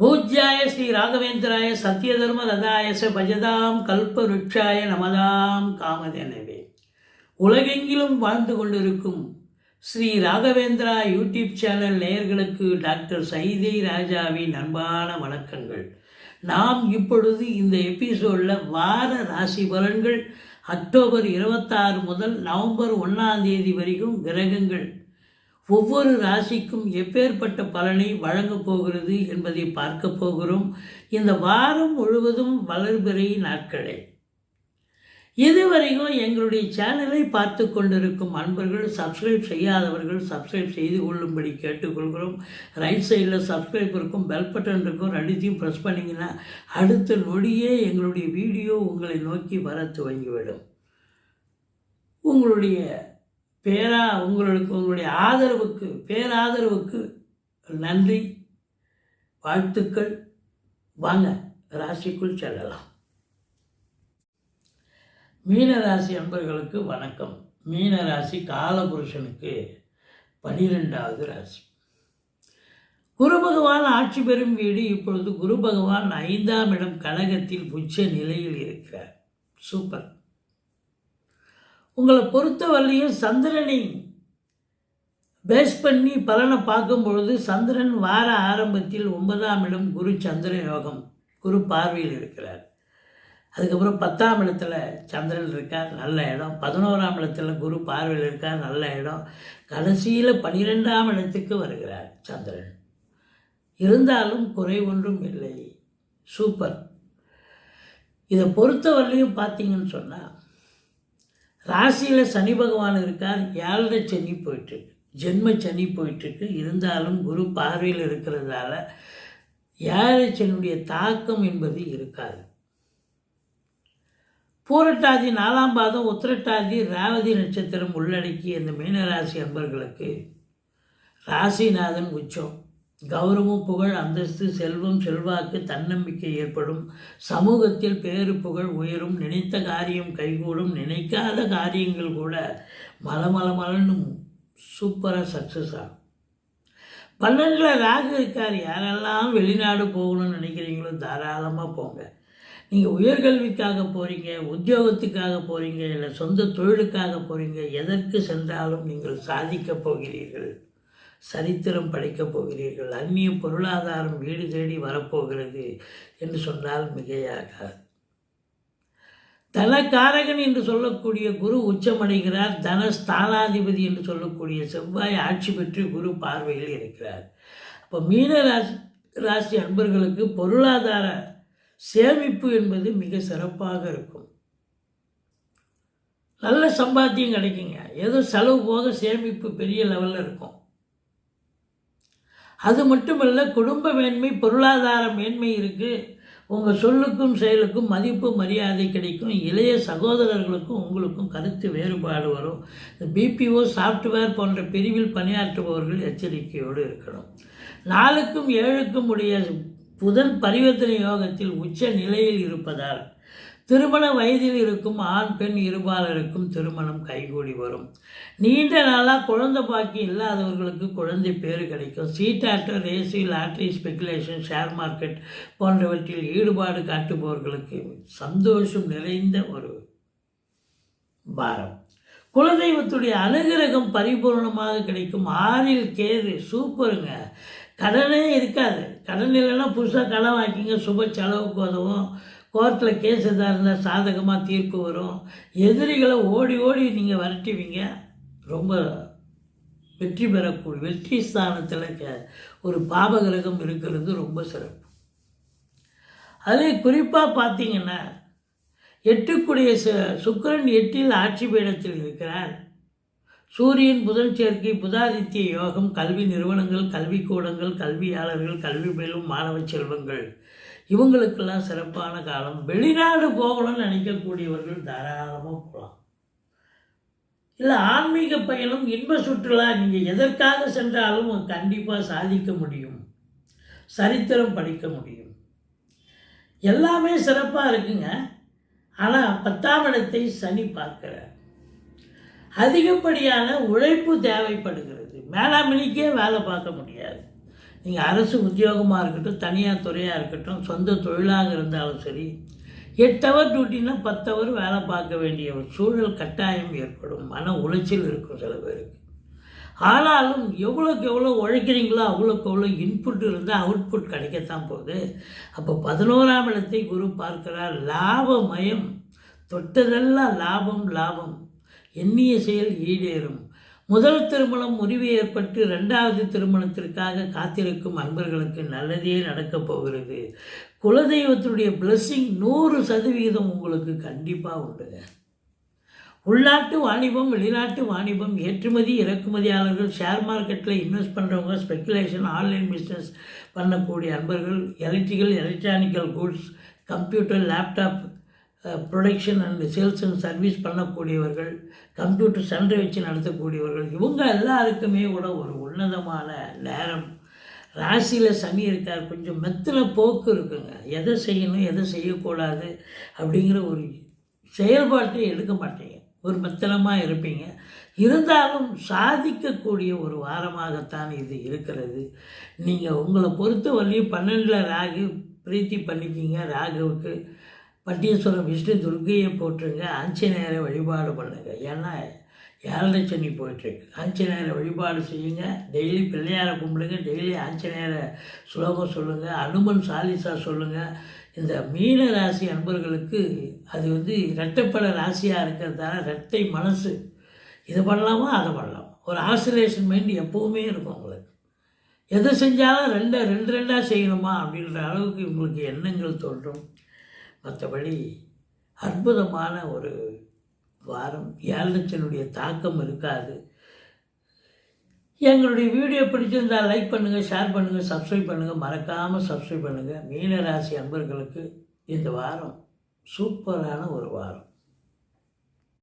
பூஜ்யாய ஸ்ரீ ராகவேந்திராய சத்யதர்ம ரதாயச பஜதாம் கல்பருட்சாய நமதாம் காமதேனவே. உலகெங்கிலும் வாழ்ந்து கொண்டிருக்கும் ஸ்ரீ ராகவேந்திரா யூடியூப் சேனல் நேயர்களுக்கு டாக்டர் சைதை ராஜாவின் அன்பான வணக்கங்கள். நாம் இப்பொழுது இந்த எபிசோடில் வார ராசி பலன்கள் அக்டோபர் இருபத்தாறு முதல் நவம்பர் ஒன்றாம் தேதி வரைக்கும் கிரகங்கள் ஒவ்வொரு ராசிக்கும் எப்பேற்பட்ட பலனை வழங்கப் போகிறது என்பதை பார்க்க போகிறோம். இந்த வாரம் முழுவதும் வளர்பிறை நாட்களே. இதுவரைக்கும் எங்களுடைய சேனலை பார்த்து கொண்டிருக்கும் அன்பர்கள் சப்ஸ்கிரைப் செய்யாதவர்கள் சப்ஸ்கிரைப் செய்து கொள்ளும்படி கேட்டுக்கொள்கிறோம். ரைட் சைடில் சப்ஸ்கிரைப் இருக்கும் பெல் பட்டன் இருக்கும் ரெண்டுத்தையும் ப்ரெஸ் பண்ணிங்கன்னா அடுத்த நொடியே எங்களுடைய வீடியோ உங்களை நோக்கி வர துவங்கிவிடும். உங்களுடைய பேரா உங்களுக்கு உங்களுடைய ஆதரவுக்கு பேராதரவுக்கு நன்றி வாழ்த்துக்கள். வாங்க ராசிக்குள் செல்லலாம். மீனராசி அன்பர்களுக்கு வணக்கம். மீனராசி காலபுருஷனுக்கு பனிரெண்டாவது ராசி. குரு பகவான் ஆட்சி பெறும் வீடு இப்பொழுது குரு பகவான் ஐந்தாம் இடம் கழகத்தில் உச்ச நிலையில் இருக்கிறார். சூப்பர். உங்களை பொறுத்தவரையும் சந்திரனை பேஸ் பண்ணி பலனை பார்க்கும் பொழுது சந்திரன் வார ஆரம்பத்தில் ஒன்பதாம் இடம் குரு சந்திர யோகம். குரு பார்வையில் இருக்கிறார். அதுக்கப்புறம் பத்தாம் இடத்துல சந்திரன் இருக்கார் நல்ல இடம். பதினோராம் இடத்துல குரு பார்வையில் இருக்கார் நல்ல இடம். கடைசியில் பனிரெண்டாம் இடத்துக்கு வருகிறார் சந்திரன். இருந்தாலும் குறை ஒன்றும் இல்லை. சூப்பர். இதை பொறுத்தவரையும் பார்த்தீங்கன்னு சொன்னால் ராசியில் சனி பகவான் இருக்கார். ஏழரை சனி போயிட்டுருக்கு ஜென்ம சனி போயிட்டுருக்கு இருந்தாலும் குரு பார்வையில் இருக்கிறதால ஏழரை சனியுடைய தாக்கம் என்பது இருக்காது. பூரட்டாதி நாலாம் பாதம் உத்திரட்டாதி ராவதி நட்சத்திரம் உள்ளடக்கிய இந்த மீனராசி அன்பர்களுக்கு ராசிநாதன் உச்சம். கௌரவம் புகழ் அந்தஸ்து செல்வம் செல்வாக்கு தன்னம்பிக்கை ஏற்படும். சமூகத்தில் பேறு புகழ் உயரும். நினைத்த காரியம் கைகூடும். நினைக்காத காரியங்கள் கூட மலமல மலன்னு சூப்பராக சக்ஸஸ் ஆகும். பன்னெண்டில் ராகு இருக்கார். யாரெல்லாம் வெளிநாடு போகணும்னு நினைக்கிறீங்களோ தாராளமாக போங்க. நீங்கள் உயர்கல்விக்காக போகிறீங்க உத்தியோகத்துக்காக போகிறீங்க இல்லை சொந்த தொழிலுக்காக போகிறீங்க எதற்கு சென்றாலும் நீங்கள் சாதிக்கப் போகிறீர்கள். சரித்திரம் படைக்கப் போகிறீர்கள். அந்நிய பொருளாதாரம் வீடு தேடி வரப்போகிறது என்று சொன்னால் மிகையாகாது. தனக்காரகன் என்று சொல்லக்கூடிய குரு உச்சமடைகிறார். தன ஸ்தானாதிபதி என்று சொல்லக்கூடிய செவ்வாய் ஆட்சி பெற்று குரு பார்வையில் இருக்கிறார். அப்போ மீன ராசி ராசி அன்பர்களுக்கு பொருளாதார சேமிப்பு என்பது மிக சிறப்பாக இருக்கும். நல்ல சம்பாத்தியம் கிடைக்குங்க. ஏதோ செலவு போக சேமிப்பு பெரிய லெவலில் இருக்கும். அது மட்டுமல்ல குடும்ப மேன்மை பொருளாதார மேன்மை இருக்குது உங்கள் சொல்லுக்கும் செயலுக்கும் மதிப்பு மரியாதை கிடைக்கும். இளைய சகோதரர்களுக்கும் உங்களுக்கும் கருத்து வேறுபாடு வரும். இந்த பிபிஓ சாஃப்ட்வேர் போன்ற பிரிவில் பணியாற்றுபவர்கள் எச்சரிக்கையோடு இருக்கணும். நாலுக்கும் ஏழுக்கும் உடைய புதன் பரிவர்த்தனை யோகத்தில் உச்ச நிலையில் இருப்பதால் திருமண வயதில் இருக்கும் ஆண் பெண் இருபாலருக்கும் திருமணம் கைகூடி வரும். நீண்ட நாளாக குழந்தை பாக்கி இல்லாதவர்களுக்கு குழந்தை பேர் கிடைக்கும். சீட்டாட்டம் race lottery speculation share market போன்றவற்றில் ஈடுபாடு காட்டுபவர்களுக்கு சந்தோஷம் நிறைந்த ஒரு வாரம். குலதெய்வத்துடைய அனுகிரகம் பரிபூர்ணமாக கிடைக்கும். ஆறில் கேது சூப்பருங்க. கடனே இருக்காது. கடன் இல்லைன்னா புதுசாக கடன் வாங்கிங்க சுப செலவுக்கு உதவும். கோர்ட்டில் கேஸ் எதாக இருந்தால் சாதகமாக தீர்ப்பு வரும். எதிரிகளை ஓடி ஓடி நீங்கள் விரட்டுவீங்க. ரொம்ப வெற்றி பெறக்கூடிய வெற்றி ஸ்தானத்தில் க ஒரு பாபகிரகம் இருக்கிறது ரொம்ப சிறப்பு. அதே குறிப்பாக பார்த்தீங்கன்னா எட்டுக்குடைய சு சுக்கரன் எட்டில் ஆட்சி பீடத்தில் இருக்கிறார். சூரியன் புதன் சேர்க்கை புதாதித்ய யோகம் கல்வி நிறுவனங்கள் கல்விக்கூடங்கள் கல்வியாளர்கள் கல்வி மேலும் மாணவ செல்வங்கள். இவங்களுக்கெல்லாம் சிறப்பான காலம். வெளிநாடு போகணும்னு நினைக்கக்கூடியவர்கள் தாராளமாக போகலாம். இல்லை ஆன்மீக பயணம் இன்ப சுற்றுலா நீங்கள் எதற்காக சென்றாலும் கண்டிப்பாக சாதிக்க முடியும். சரித்திரம் படிக்க முடியும். எல்லாமே சிறப்பாக இருக்குங்க. ஆனால் பத்தாம் இடத்தை சனி பார்க்கிறார். அதிகப்படியான உழைப்பு தேவைப்படுகிறது. மேலாமணிக்கே வேலை பார்க்க முடியாது. நீங்கள் அரசு உத்தியோகமாக இருக்கட்டும் தனியார் துறையாக இருக்கட்டும் சொந்த தொழிலாக இருந்தாலும் சரி எட்டு ஹவர் டியூட்டினா பத்து ஹவர் வேலை பார்க்க வேண்டிய ஒரு சூழல் கட்டாயம் ஏற்படும் மன உளைச்சல் இருக்கும் சில பேருக்கு. ஆனாலும் எவ்வளோக்கு எவ்வளோ உழைக்கிறீங்களோ அவ்வளோக்கு எவ்வளோ இன்புட் இருந்தால் அவுட்புட் கிடைக்கத்தான் போகுது. அப்போ பதினோராம் இடத்தை குரு பார்க்கிறார் லாபமயம் தொட்டதெல்லாம் லாபம் லாபம். எண்ணிய செயல் ஈடேறும். முதல் திருமணம் முறிவு ஏற்பட்டு ரெண்டாவது திருமணத்திற்காக காத்திருக்கும் அன்பர்களுக்கு நல்லதே நடக்கப் போகிறது. குலதெய்வத்தினுடைய பிளஸ்ஸிங் நூறு சதவிகிதம் உங்களுக்கு கண்டிப்பாக உண்டுங்க உள்நாட்டு வாணிபம் வெளிநாட்டு வாணிபம் ஏற்றுமதி இறக்குமதியாளர்கள் ஷேர் மார்க்கெட்டில் இன்வெஸ்ட் பண்ணுறவங்க ஸ்பெக்குலேஷன் ஆன்லைன் பிஸ்னஸ் பண்ணக்கூடிய அன்பர்கள் electrical electronical goods computer laptop production and sales and service பண்ணக்கூடியவர்கள் computer centre வச்சு நடத்தக்கூடியவர்கள் இவங்க எல்லாருக்குமே கூட ஒரு உன்னதமான நேரம். ராசியில் சனி இருக்கார் கொஞ்சம் மெத்தன போக்கு இருக்குங்க. எதை செய்யணும் எதை செய்யக்கூடாது அப்படிங்கிற ஒரு செயல்பாட்டை எடுக்க மாட்டீங்க. ஒரு மெத்தனமாக இருப்பீங்க. இருந்தாலும் சாதிக்கக்கூடிய ஒரு வாரமாகத்தான் இது இருக்கிறது. நீங்கள் உங்களை பொறுத்த வரையும் பன்னெண்டில் ராகு பிரீத்தி பண்ணிக்கிங்க. ராகுவுக்கு பட்டீஸ்வரம் விஷ்ணு துர்கையை போட்டுருங்க ஆஞ்சநேயரை வழிபாடு பண்ணுங்க. ஏன்னா ஏழரை சனி போயிட்டுருக்கு. ஆஞ்சநேயரை வழிபாடு செய்யுங்க. டெய்லி பிள்ளையாரை கும்பிடுங்க. டெய்லி ஆஞ்சநேயரை ஸ்லோகம் சொல்லுங்கள் அனுமன் சாலிசா சொல்லுங்கள் இந்த மீன ராசி அன்பர்களுக்கு அது வந்து இரட்டைப்பட ராசியாக இருக்கிறதால ரெட்டை மனசு. இது பண்ணலாமா? அதை பண்ணலாம். ஒரு ஆசிலேஷன் மைண்ட் எப்போவுமே இருக்கும் உங்களுக்கு. எதை செஞ்சாலும் ரெண்டு ரெண்டு ரெண்டாக செய்யணுமா அப்படின்ற அளவுக்கு உங்களுக்கு எண்ணங்கள் தோன்றும். மற்றபடி அற்புதமான ஒரு வாரம். ஏழச்சனுடைய தாக்கம் இருக்காது. எங்களுடைய வீடியோ பிடிச்சிருந்தால் லைக் பண்ணுங்கள் ஷேர் பண்ணுங்கள் சப்ஸ்கிரைப் பண்ணுங்கள் மறக்காமல் சப்ஸ்கிரைப் பண்ணுங்கள் மீனராசி அன்பர்களுக்கு இந்த வாரம் சூப்பரான ஒரு வாரம்.